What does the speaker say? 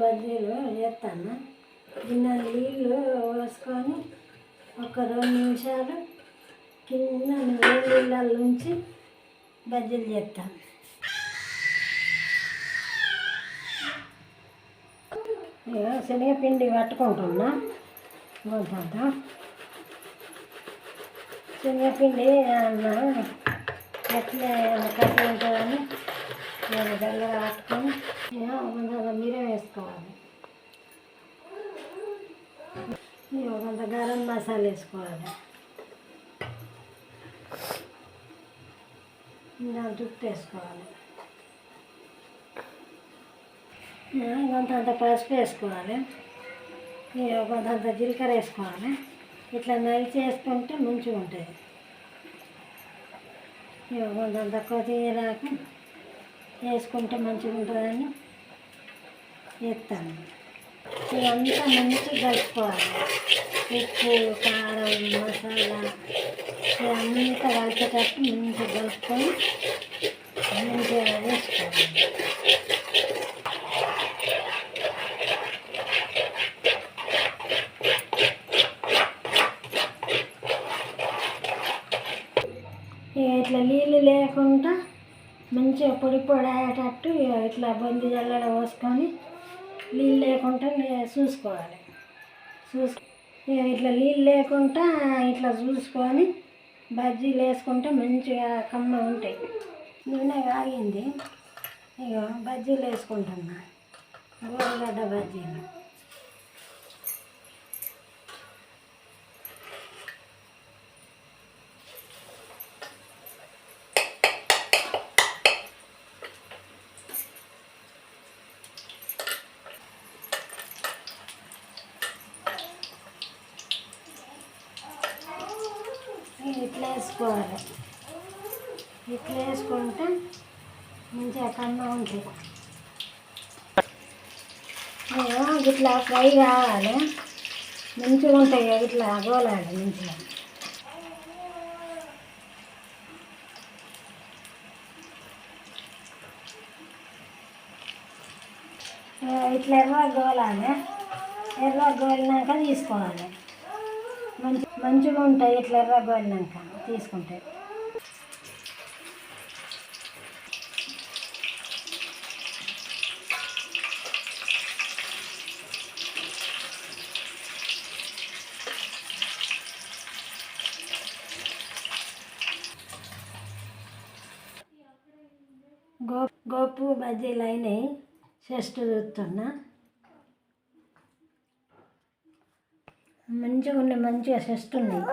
బజ్జీలు చేస్తాను గిన్నె నీళ్ళు పోసుకొని ఒక రెండు నిమిషాలు కింద నీళ్ళల్లో ఉంచి బజ్జీలు చేస్తాను. శనగపిండి పట్టుకుంటున్నా. కొంత శనగపిండి అన్న ఎట్లా కట్టి ఉంటుందని నేను దగ్గర పట్టుకొని ఇక వేసుకోవాలి. కొంత గరం మసాలా వేసుకోవాలి. ఇంకా జుట్టు వేసుకోవాలి. కొంత అంత పసుపు వేసుకోవాలి. ఇక కొంత అంత జీలకర్ర వేసుకోవాలి. ఇట్లా నలిచి వేసుకుంటే మంచిగా ఉంటుంది. ఇక కొంత అంత కొత్తిమీరాకు వేసుకుంటే మంచిగా ఉంటుందని వేస్తాను ఇదంతా మంచిగా కలుపుకోవాలి. ఉప్పు కారం మసాలా ఇదంతా కలిసేటట్టు మంచిగా కలుపుకొని మంచిగా వేసుకోవాలి. ఇక ఇట్లా నీళ్ళు లేకుండా మంచిగా పొడి పొడి అయ్యేటట్టు ఇక ఇట్లా బొంది జల్లడ పోసుకొని నీళ్ళు లేకుండా చూసుకోవాలి. చూసు ఇట్లా నీళ్ళు లేకుండా ఇట్లా చూసుకొని బజ్జీలు వేసుకుంటే మంచిగా కమ్మ ఉంటాయి. నూనె కాగింది. ఇక బజ్జీలు వేసుకుంటున్నా. గోరుగడ్డ బజ్జీలు. ఇట్లా వేసుకోవాలి. ఇట్లా వేసుకుంటే మంచిగా కన్నా ఉంటుంది. ఏమో ఇట్లా ఫ్రై కావాలి. మంచిగా ఉంటాయి ఇట్లా గోలాలి మంచిగా. ఇట్లా ఎర్ర గోలాలి ఎర్ర గోలినాక తీసుకోవాలి. మంచిగా ఉంటాయి ఇట్లా ఎర్ర గోలినాక తీసుకుంటే గో గోపు బజ్జీలు అయినాయి చెస్ట్ చూస్తున్నా మంచిగా ఉన్నాయి మంచిగా చేస్తున్నాయి